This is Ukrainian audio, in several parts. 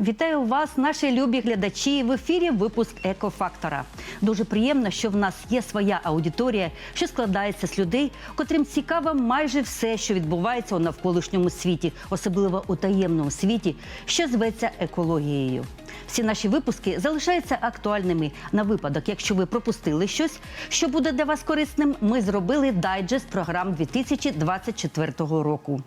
Вітаю вас, наші любі глядачі. В ефірі випуск Екофактора. Дуже приємно, що в нас є своя аудиторія, що складається з людей, котрим цікаво майже все, що відбувається у навколишньому світі, особливо у таємному світі, що зветься екологією. Всі наші випуски залишаються актуальними на випадок, якщо ви пропустили щось, що буде для вас корисним. Ми зробили дайджест програм 2024 року.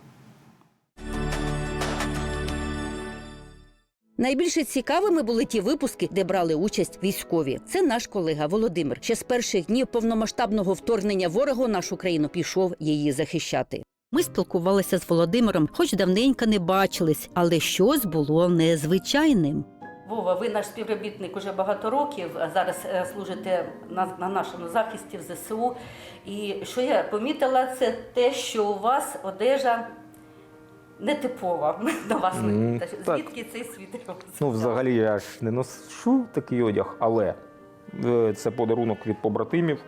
Найбільше цікавими були ті випуски, де брали участь військові. Це наш колега Володимир. Ще з перших днів повномасштабного вторгнення ворогу нашу країну пішов її захищати. Ми спілкувалися з Володимиром, хоч давненько не бачились, але щось було незвичайним. Вова, ви наш співробітник уже багато років. Зараз е, служите на, на нашому захисті в ЗСУ. І що я помітила, це те, що у вас одежа нетипова до вас. Mm, Та так. Звідки цей світер? Ну, взагалі, я ж не ношу такий одяг, але е, це подарунок від побратимів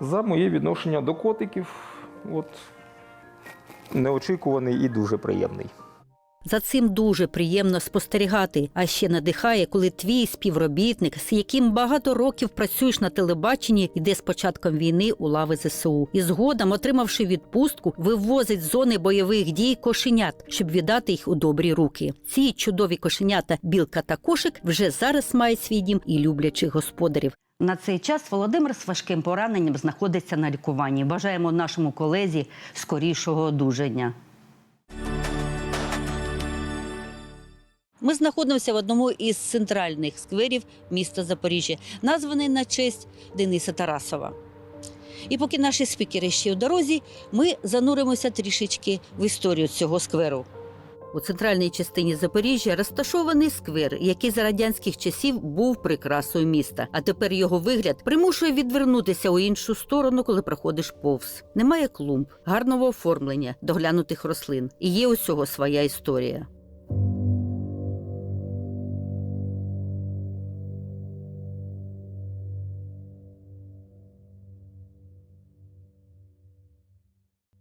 за моє відношення до котиків. От неочікуваний і дуже приємний. За цим дуже приємно спостерігати, а ще надихає, коли твій співробітник, з яким багато років працюєш на телебаченні, йде з початком війни у лави ЗСУ. І згодом, отримавши відпустку, вивозить з зони бойових дій кошенят, щоб віддати їх у добрі руки. Ці чудові кошенята, білка та кошик вже зараз мають свій дім і люблячих господарів. На цей час Володимир з важким пораненням знаходиться на лікуванні. Бажаємо нашому колезі скорішого одужання. Ми знаходимося в одному із центральних скверів міста Запоріжжя, названий на честь Дениса Тарасова. І поки наші спікери ще у дорозі, ми зануримося трішечки в історію цього скверу. У центральній частині Запоріжжя розташований сквер, який за радянських часів був прикрасою міста. А тепер його вигляд примушує відвернутися у іншу сторону, коли проходиш повз. Немає клумб, гарного оформлення, доглянутих рослин. І є усього своя історія. –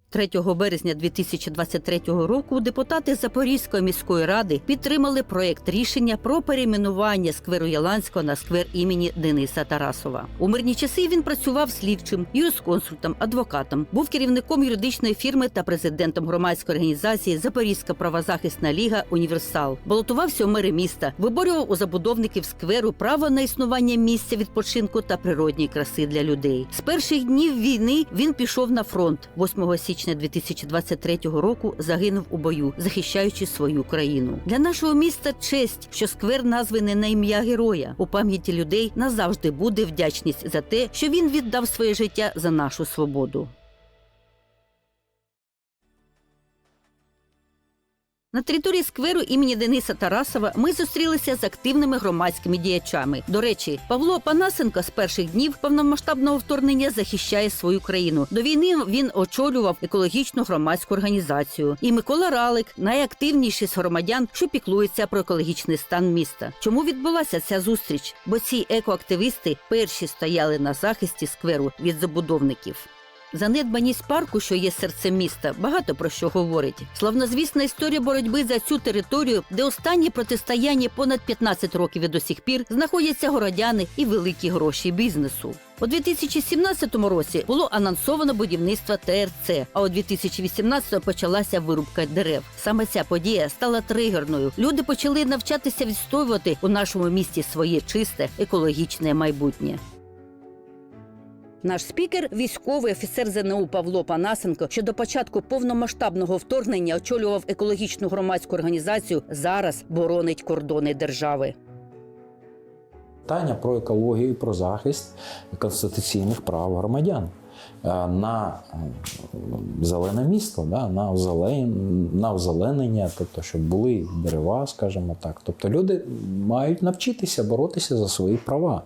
3 березня 2023 року депутати Запорізької міської ради підтримали проект рішення про перейменування скверу Яланського на сквер імені Дениса Тарасова. У мирні часи він працював слідчим, юрисконсультом, адвокатом, був керівником юридичної фірми та президентом громадської організації Запорізька правозахисна ліга Універсал. Балотувався у мери міста, виборював у забудовників скверу право на існування місця відпочинку та природньої краси для людей. З перших днів війни він пішов на фронт 8 січня 2023 року. Загинув у бою, захищаючи свою країну. Для нашого міста честь, що сквер названий на ім'я героя. У пам'яті людей назавжди буде вдячність за те, що він віддав своє життя за нашу свободу. На території скверу імені Дениса Тарасова ми зустрілися з активними громадськими діячами. До речі, Павло Панасенко з перших днів повномасштабного вторгнення захищає свою країну. До війни він очолював екологічну громадську організацію. І Микола Ралик найактивніший з громадян, що піклується про екологічний стан міста. Чому відбулася ця зустріч? Бо ці екоактивісти перші стояли на захисті скверу від забудовників. Занедбаність парку, що є серцем міста, багато про що говорить. Славнозвісна історія боротьби за цю територію, де останні протистояння понад 15 років і до сих пір знаходяться городяни і великі гроші бізнесу. У 2017 році було анонсовано будівництво ТРЦ, а у 2018 почалася вирубка дерев. Саме ця подія стала тригерною. Люди почали навчатися відстоювати у нашому місті своє чисте екологічне майбутнє. Наш спікер, військовий офіцер ЗНУ Павло Панасенко, що до початку повномасштабного вторгнення очолював екологічну громадську організацію, зараз боронить кордони держави. питання про екологію, про захист конституційних прав громадян е, на зелене місто, да, на, озелен... на озеленення, тобто, щоб були дерева, скажімо так. Тобто люди мають навчитися боротися за свої права.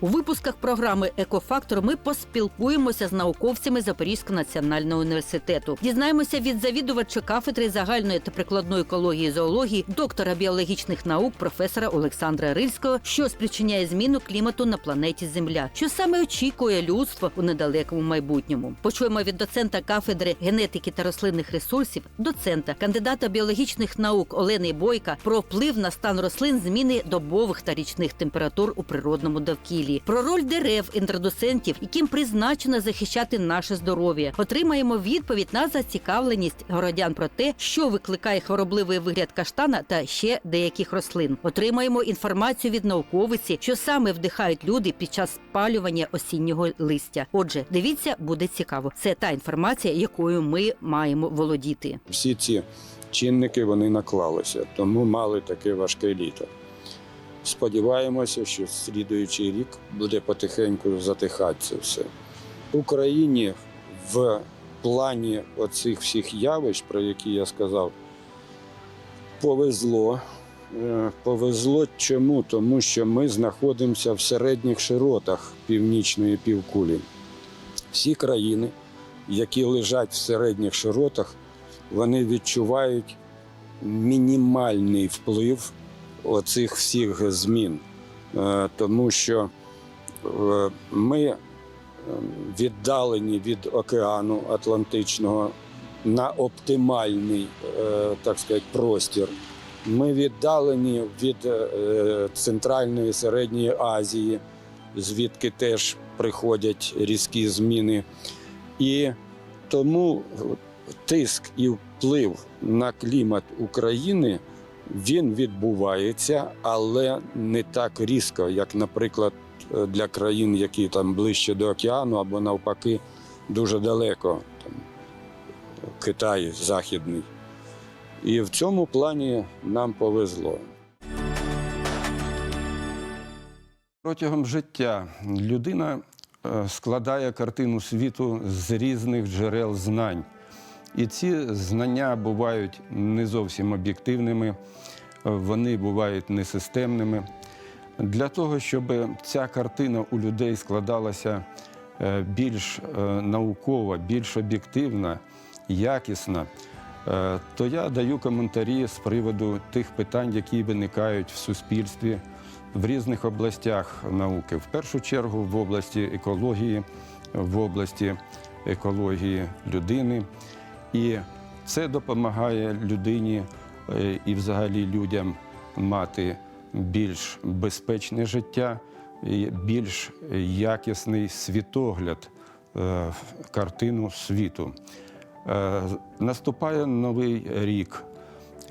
У випусках програми Екофактор ми поспілкуємося з науковцями Запорізького національного університету. Дізнаємося від завідувача кафедри загальної та прикладної екології і зоології, доктора біологічних наук, професора Олександра Рильського, що спричиняє зміну клімату на планеті Земля, що саме очікує людство у недалекому майбутньому. Почуємо від доцента кафедри генетики та рослинних ресурсів, доцента, кандидата біологічних наук Олени Бойка про вплив на стан рослин зміни добових та річних температур у природному довкіллі, про роль дерев інтродуцентів, яким призначено захищати наше здоров'я. Отримаємо відповідь на зацікавленість городян про те, що викликає хворобливий вигляд каштана та ще деяких рослин. Отримаємо інформацію від науковиці, що саме вдихають люди під час спалювання осіннього листя. Отже, дивіться, буде цікаво. Це та інформація, якою ми маємо володіти. Всі ці чинники вони наклалися, тому мали таке важке літо. Сподіваємося, що слідуючий рік буде потихеньку затихати це все. Україні в плані оцих всіх явищ, про які я сказав, повезло. Е, Повезло чому? Тому що ми знаходимося в середніх широтах північної півкулі. Всі країни, які лежать в середніх широтах, вони відчувають мінімальний вплив оцих всіх змін, Е, тому що е, ми е, віддалені від океану Атлантичного на оптимальний, так сказати, простір. Ми віддалені від Центральної Середньої Азії, звідки теж приходять різкі зміни. І тому тиск і вплив на клімат України він відбувається, але не так різко, як, наприклад, е, для країн, які там ближче до океану, або навпаки, дуже далеко, там, Китай Західний. І в цьому плані нам повезло. Протягом життя людина е, складає картину світу з різних джерел знань. І ці знання бувають не зовсім об'єктивними, вони бувають несистемними. Для того, щоб ця картина у людей складалася е, більш е, наукова, більш об'єктивна, якісна, е, то я даю коментарі з приводу тих питань, які виникають в суспільстві в різних областях науки. В першу чергу в області екології, в області екології людини. І це допомагає людині е, і взагалі людям мати більш безпечне життя, більш якісний світогляд, е, картину світу. Е, Наступає новий рік.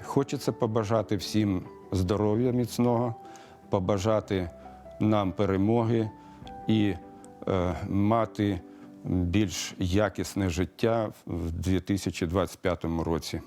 Хочеться побажати всім здоров'я міцного, побажати нам перемоги і мати більш якісне життя в 2025 році.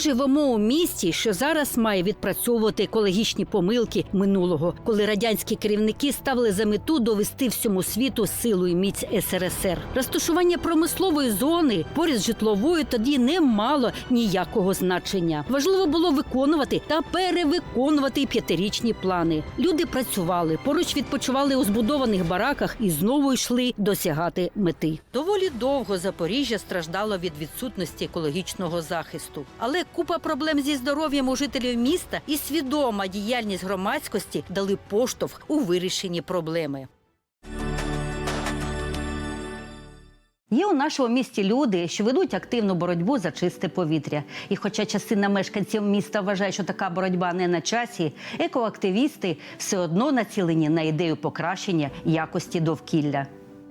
Живемо у місті, що зараз має відпрацьовувати екологічні помилки минулого, коли радянські керівники ставили за мету довести всьому світу силу і міць СРСР. Розташування промислової зони поряд з житловою тоді не мало ніякого значення. Важливо було виконувати та перевиконувати п'ятирічні плани. Люди працювали, поруч відпочивали у збудованих бараках і знову йшли досягати мети. Доволі довго Запоріжжя страждало від відсутності екологічного захисту. Але купа проблем зі здоров'ям у жителів міста і свідома діяльність громадськості дали поштовх у вирішенні проблеми. Є у нашому місті люди, що ведуть активну боротьбу за чисте повітря. І хоча частина мешканців міста вважає, що така боротьба не на часі, екоактивісти все одно націлені на ідею покращення якості довкілля.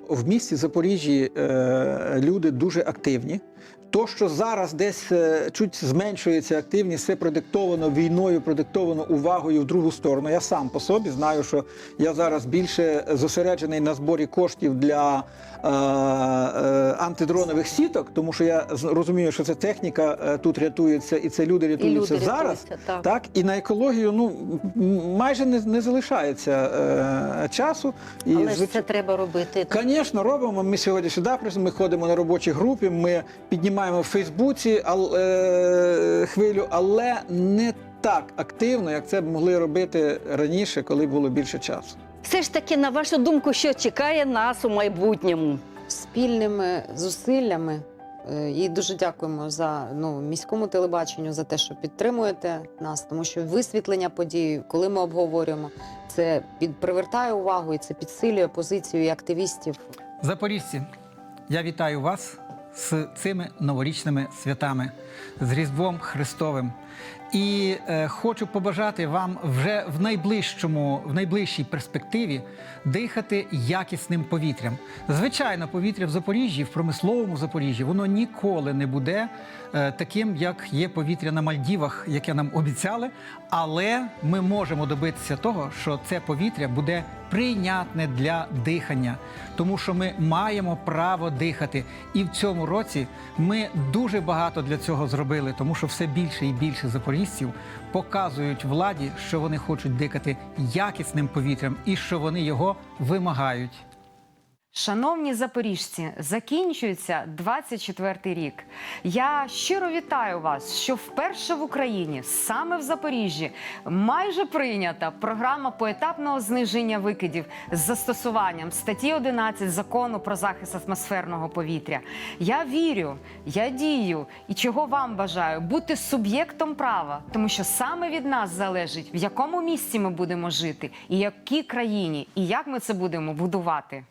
В місті Запоріжжі е, люди дуже активні. То, що зараз десь е, чуть зменшується активність, це продиктовано війною, продиктовано увагою в другу сторону. Я сам по собі знаю, що я зараз більше зосереджений на зборі коштів для е, е, антидронових сіток, тому що я розумію, що це техніка е, тут рятується, і це люди рятуються люди зараз. рятуються, так. так, і на екологію ну майже не, не залишається е, часу. І Але звич- це треба робити. Звісно, робимо. Ми сьогодні сюди ми ходимо на робочі групи, ми піднімаємо маємо в Фейсбуці е, хвилю, але не так активно, як це б могли робити раніше, коли було більше часу. Все ж таки, на вашу думку, що чекає нас у майбутньому? спільними зусиллями. е, І дуже дякуємо за ну міському телебаченню за те, що підтримуєте нас, тому що висвітлення подій, коли ми обговорюємо, це під привертає увагу і це підсилює позицію і активістів Запоріжці, я вітаю вас з цими новорічними святами, з Різдвом Христовим. І е, хочу побажати вам вже в найближчому, в найближчій перспективі дихати якісним повітрям. Звичайно, повітря в Запоріжжі, в промисловому Запоріжжі, воно ніколи не буде е, таким, як є повітря на Мальдівах, яке нам обіцяли. Але ми можемо добитися того, що це повітря буде прийнятне для дихання, тому що ми маємо право дихати. І в цьому році ми дуже багато для цього зробили, тому що все більше і більше запорізців показують владі, що вони хочуть дихати якісним повітрям і що вони його вимагають. Шановні запоріжці, закінчується 24-й рік. Я щиро вітаю вас, що вперше в Україні, саме в Запоріжжі, майже прийнята програма поетапного зниження викидів з застосуванням статті 11 закону про захист атмосферного повітря. Я вірю, я дію і чого вам бажаю бути суб'єктом права, тому що саме від нас залежить, в якому місці ми будемо жити, і якій країні, і як ми це будемо будувати.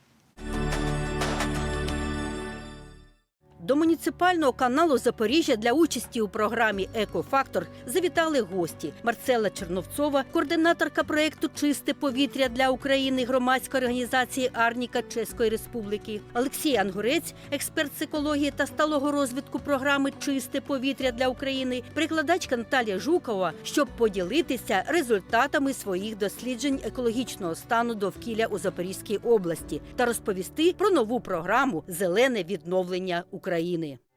До муніципального каналу Запоріжжя для участі у програмі Екофактор завітали гості Марцела Черновцова, координаторка проєкту Чисте повітря для України громадської організації Арніка Чеської Республіки, Олексій Ангурець, експерт з екології та сталого розвитку програми Чисте повітря для України, прикладачка Наталія Жукова, щоб поділитися результатами своїх досліджень екологічного стану довкілля у Запорізькій області та розповісти про нову програму Зелене відновлення України.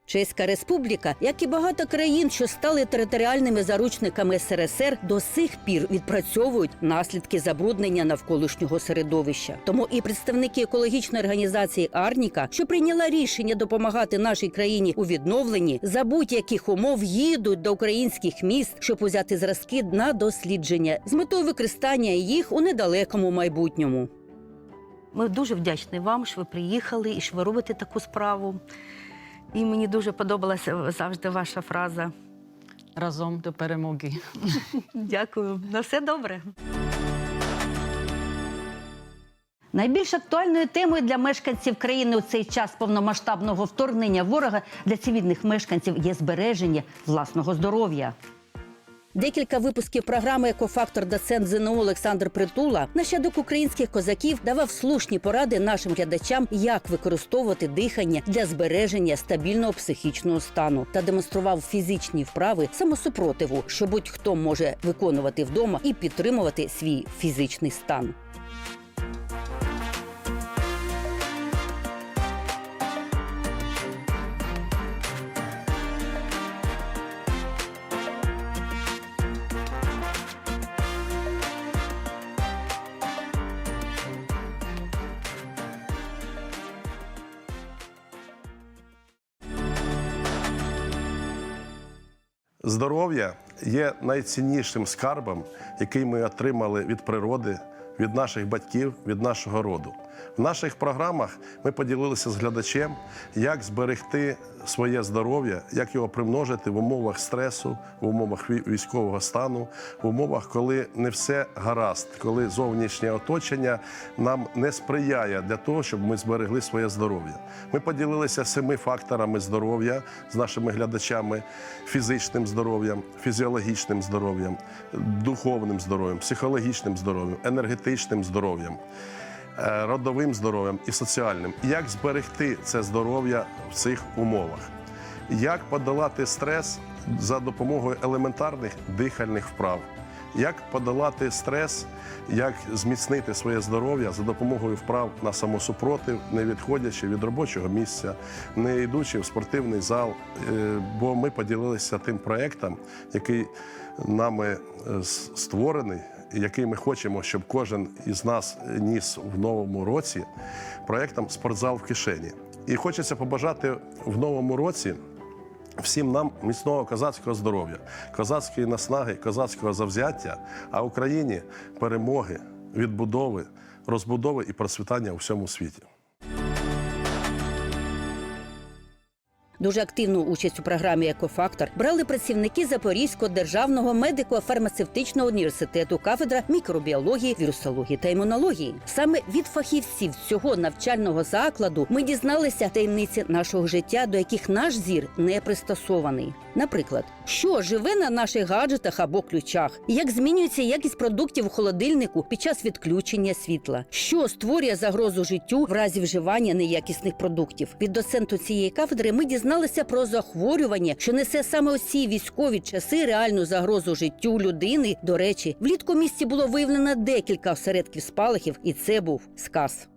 Чеська республіка, як і багато країн, що стали територіальними заручниками СРСР, до сих пір відпрацьовують наслідки забруднення навколишнього середовища. Тому і представники екологічної організації Арніка, що прийняла рішення допомагати нашій країні у відновленні, за будь-яких умов їдуть до українських міст, щоб узяти зразки на дослідження з метою використання їх у недалекому майбутньому. Ми дуже вдячні вам, що ви приїхали і що ви робите таку справу. І мені дуже подобалася завжди ваша фраза. разом до перемоги. Дякую. На все добре. Найбільш актуальною темою для мешканців країни у цей час повномасштабного вторгнення ворога для цивільних мешканців є збереження власного здоров'я. Декілька випусків програми Екофактор доцент ЗНО Олександр Притула нащадок українських козаків давав слушні поради нашим глядачам, як використовувати дихання для збереження стабільного психічного стану та демонстрував фізичні вправи самосупротиву, що будь-хто може виконувати вдома і підтримувати свій фізичний стан. Здоров'я є найціннішим скарбом, який ми отримали від природи, від наших батьків, від нашого роду. В наших програмах ми поділилися з глядачем, як зберегти своє здоров'я, як його примножити в умовах стресу, в умовах військового стану, в умовах, коли не все гаразд, коли зовнішнє оточення нам не сприяє для того, щоб ми зберегли своє здоров'я. Ми поділилися семи факторами здоров'я з нашими глядачами: фізичним здоров'ям, фізіологічним здоров'ям, духовним здоров'ям, психологічним здоров'ям, енергетичним здоров'ям. е, Родовим здоров'ям і соціальним. Як зберегти це здоров'я в цих умовах? Як подолати стрес за допомогою елементарних дихальних вправ? Як подолати стрес, як зміцнити своє здоров'я за допомогою вправ на самосупротив, не відходячи від робочого місця, не йдучи в спортивний зал? Е, Бо ми поділилися тим проєктом, який нами е, створений, який ми хочемо, щоб кожен із нас ніс в новому році проєктом Спортзал в кишені. І хочеться побажати в новому році Всім нам міцного козацького здоров'я, козацької наснаги, козацького завзяття, а Україні перемоги, відбудови, розбудови і процвітання у всьому світі. Дуже активну участь у програмі Екофактор брали працівники Запорізького державного медико-фармацевтичного університету, кафедра мікробіології, вірусології та імунології. Саме від фахівців цього навчального закладу ми дізналися таємниці нашого життя, до яких наш зір не пристосований. Наприклад, що живе на наших гаджетах або ключах, як змінюється якість продуктів у холодильнику під час відключення світла, що створює загрозу життю в разі вживання неякісних продуктів. Від доценту цієї кафедри ми дізналися про захворювання, що несе саме усі військові часи реальну загрозу життю людини. До речі, влітку місці було виявлено декілька осередків спалахів, і це був сказ.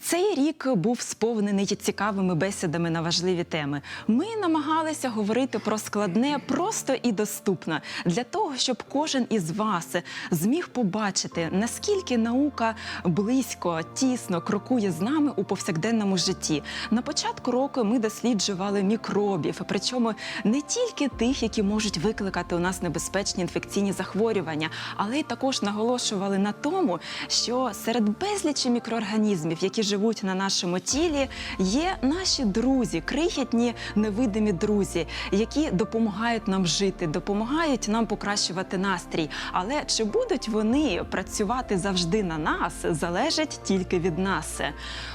Цей рік був сповнений цікавими бесідами на важливі теми. Ми намагалися говорити про складне просто і доступно для того, щоб кожен із вас зміг побачити, наскільки наука близько, тісно крокує з нами у повсякденному житті. На початку року ми досліджували мікробів, причому не тільки тих, які можуть викликати у нас небезпечні інфекційні захворювання, але й також наголошували на тому, що серед безлічі мікроорганізмів, які живуть на нашому тілі, є наші друзі, крихітні невидимі друзі, які допомагають нам жити, допомагають нам покращувати настрій. Але чи будуть вони працювати завжди на нас, залежить тільки від нас.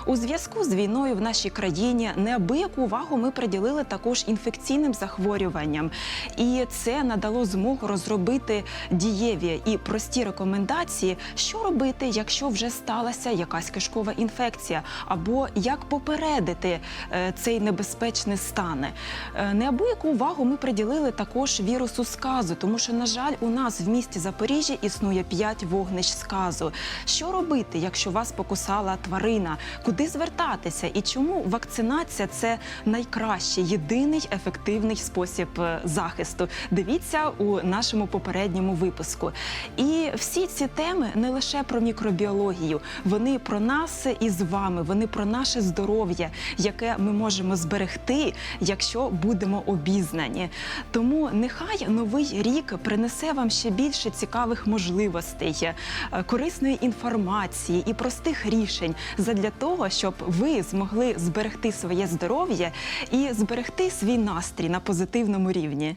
У зв'язку з війною в нашій країні неабияку увагу ми приділили також інфекційним захворюванням, і це надало змогу розробити дієві і прості рекомендації, що робити, якщо вже сталася якась кишкова інфекція, або як попередити е, цей небезпечний стан. Е, Неабияку увагу ми приділили також вірусу сказу, тому що, на жаль, у нас в місті Запоріжжя існує 5 вогнищ сказу. Що робити, якщо вас покусала тварина? Куди звертатися? І чому вакцинація це найкращий, єдиний ефективний спосіб е, захисту? Дивіться у нашому попередньому випуску. І всі ці теми не лише про мікробіологію, вони про нас із вами, вони про наше здоров'я, яке ми можемо зберегти, якщо будемо обізнані. Тому нехай новий рік принесе вам ще більше цікавих можливостей, е, корисної інформації і простих рішень задля того, щоб ви змогли зберегти своє здоров'я і зберегти свій настрій на позитивному рівні.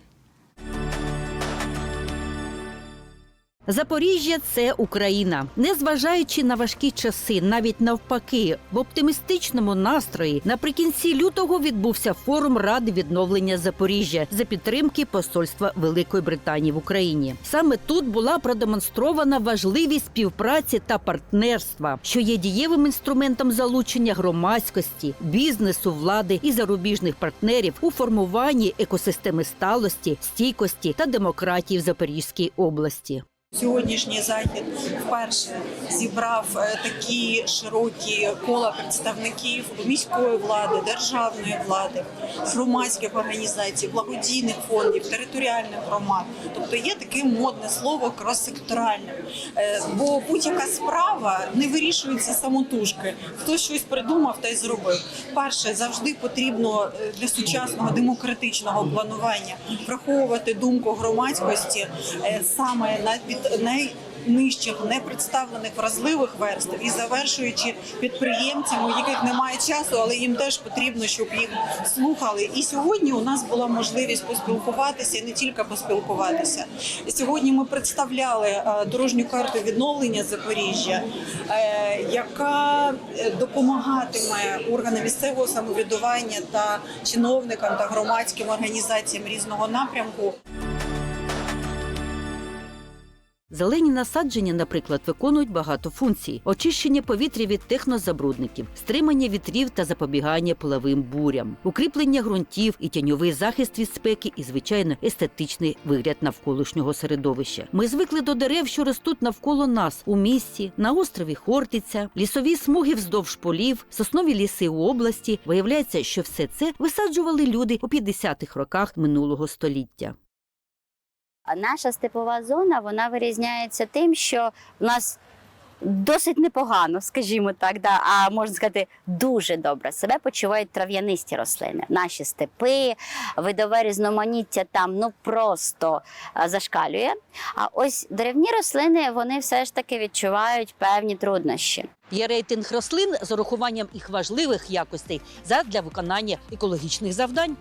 Запоріжжя це Україна. Незважаючи на важкі часи, навіть навпаки, в оптимістичному настрої наприкінці лютого відбувся форум Ради відновлення Запоріжжя за підтримки Посольства Великої Британії в Україні. Саме тут була продемонстрована важливість співпраці та партнерства, що є дієвим інструментом залучення громадськості, бізнесу, влади і зарубіжних партнерів у формуванні екосистеми сталості, стійкості та демократії в Запорізькій області. Сьогоднішній захід вперше зібрав е, такі широкі кола представників міської влади, державної влади, громадських організацій, благодійних фондів, територіальних громад. Тобто є таке модне слово крос-секторальне. Бо будь-яка справа не вирішується самотужки. Хтось щось придумав та й зробив. Перше завжди потрібно е, для сучасного демократичного планування враховувати думку громадськості е, саме на найнижчих непредставлених вразливих верств і завершуючи підприємцями, у яких немає часу, але їм теж потрібно, щоб їх слухали. І сьогодні у нас була можливість поспілкуватися, і не тільки поспілкуватися. Сьогодні ми представляли е, дорожню карту відновлення Запоріжжя, е, яка е, допомагатиме органам місцевого самоврядування та чиновникам та громадським організаціям різного напрямку. Зелені насадження, наприклад, виконують багато функцій: очищення повітря від технозабрудників, стримання вітрів та запобігання половим бурям, укріплення ґрунтів і тіньовий захист від спеки, і звичайно естетичний вигляд навколишнього середовища. Ми звикли до дерев, що ростуть навколо нас у місті, на острові Хортиця, лісові смуги вздовж полів, соснові ліси у області. Виявляється, що все це висаджували люди у 50-х роках минулого століття. Наша степова зона вона вирізняється тим, що в нас досить непогано, скажімо так, да, а можна сказати, дуже добре себе почувають трав'янисті рослини. Наші степи, видове різноманіття там ну просто зашкалює. А ось деревні рослини вони все ж таки відчувають певні труднощі. Є рейтинг рослин з урахуванням їх важливих якостей задля виконання екологічних завдань.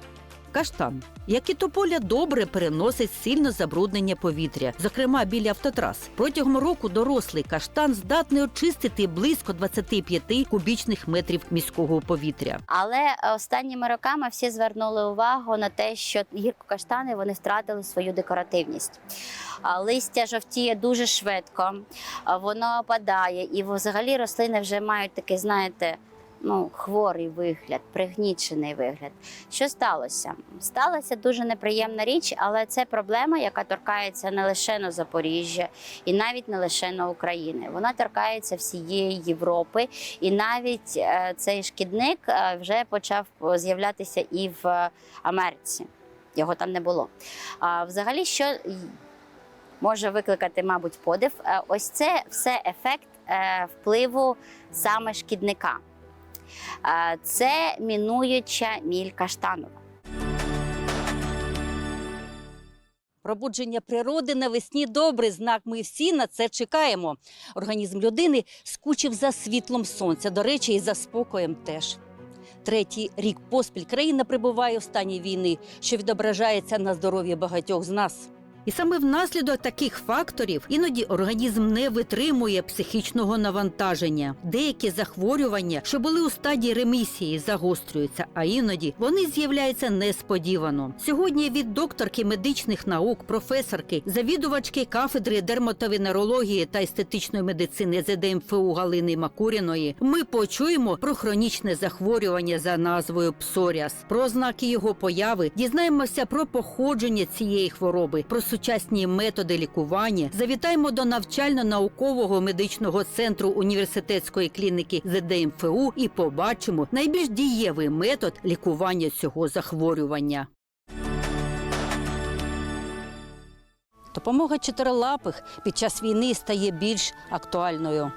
Каштан, як і тополя, добре переносить сильне забруднення повітря, зокрема біля автотрас. Протягом року дорослий каштан здатний очистити близько 25 кубічних метрів міського повітря. Але останніми роками всі звернули увагу на те, що гіркокаштани вони втратили свою декоративність. Листя жовтіє дуже швидко, воно опадає, і взагалі рослини вже мають такий, знаєте. Ну, хворий вигляд, пригнічений вигляд. Що сталося? Сталася дуже неприємна річ, але це проблема, яка торкається не лише на Запоріжжя і навіть не лише на України. Вона торкається всієї Європи, і навіть е, цей шкідник е, вже почав з'являтися і в е, Америці. Його там не було. А взагалі, що може викликати, мабуть, подив, е, ось це все ефект е, впливу саме шкідника. Це мінуюча міль каштанова. Пробудження природи навесні добрий знак. Ми всі на це чекаємо. Організм людини скучив за світлом сонця. До речі, і за спокоєм теж. Третій рік поспіль країна прибуває в стані війни, що відображається на здоров'ї багатьох з нас. І саме внаслідок таких факторів іноді організм не витримує психічного навантаження. Деякі захворювання, що були у стадії ремісії, загострюються, а іноді вони з'являються несподівано. Сьогодні від докторки медичних наук, професорки, завідувачки кафедри дерматовенерології та естетичної медицини ЗДМФУ Галини Макуріної ми почуємо про хронічне захворювання за назвою псоріаз, про ознаки його появи, дізнаємося про походження цієї хвороби, про сучасні методи лікування. Завітаємо до навчально-наукового медичного центру університетської клініки ЗДМФУ і побачимо найбільш дієвий метод лікування цього захворювання. Допомога чотирилапих під час війни стає більш актуальною.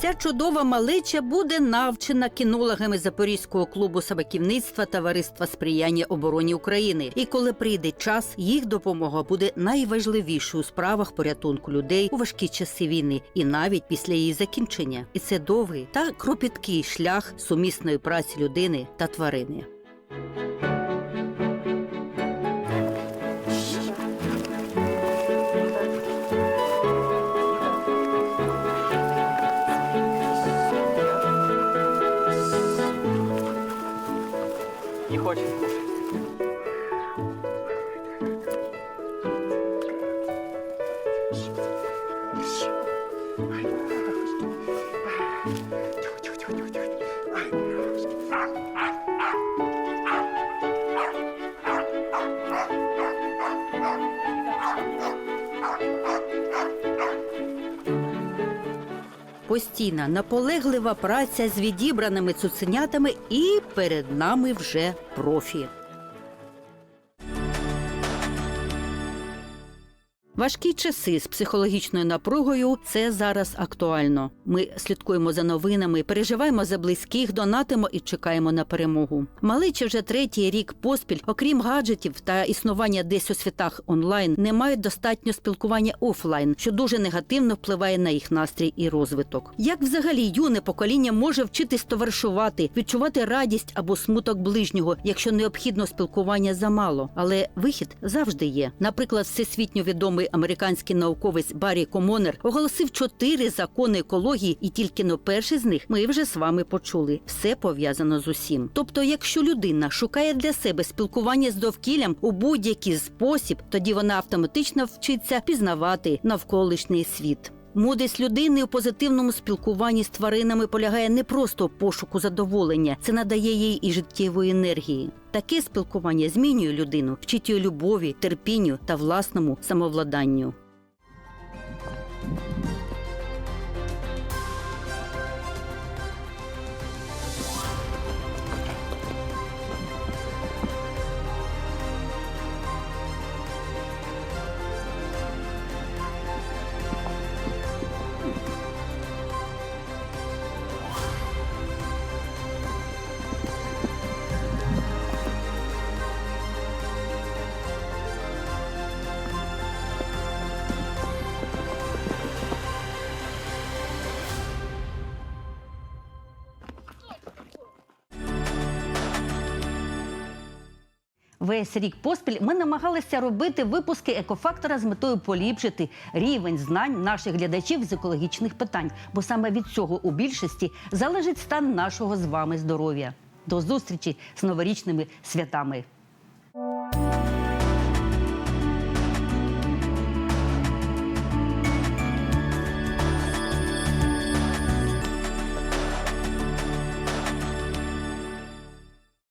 Ця чудова малеча буде навчена кінологами Запорізького клубу собаківництва Товариства сприяння обороні України. І коли прийде час, їх допомога буде найважливішою у справах порятунку людей у важкі часи війни, і навіть після її закінчення. І це довгий та кропіткий шлях сумісної праці людини та тварини. Постійна наполеглива праця з відібраними цуценятами, і перед нами вже профі. Важкі часи з психологічною напругою це зараз актуально. Ми слідкуємо за новинами, переживаємо за близьких, донатимо і чекаємо на перемогу. Маличі вже третій рік поспіль, окрім гаджетів та існування десь у світах онлайн, не мають достатньо спілкування офлайн, що дуже негативно впливає на їх настрій і розвиток. Як взагалі юне покоління може вчитись товаришувати, відчувати радість або смуток ближнього, якщо необхідно спілкування замало? Але вихід завжди є. Наприклад, всесвітньо відомий американський науковець Баррі Комонер оголосив чотири закони екології, і тільки но перший з них ми вже з вами почули. Все пов'язано з усім. Тобто, якщо людина шукає для себе спілкування з довкіллям у будь-який спосіб, тоді вона автоматично вчиться пізнавати навколишній світ. Мудрість людини у позитивному спілкуванні з тваринами полягає не просто в пошуку задоволення, це надає їй і життєвої енергії. Таке спілкування змінює людину, вчить її любові, терпінню та власному самовладанню. Весь рік поспіль ми намагалися робити випуски екофактора з метою поліпшити рівень знань наших глядачів з екологічних питань, бо саме від цього у більшості залежить стан нашого з вами здоров'я. До зустрічі з новорічними святами.